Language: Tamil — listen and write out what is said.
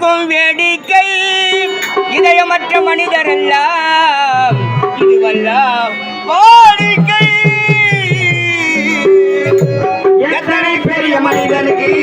பார்க்கும் வேடிக்கை. இதயமற்ற மனிதர் எல்லாம் இதுவெல்லாம் வாடிக்கை. எத்தனை பெரிய மனிதனுக்கு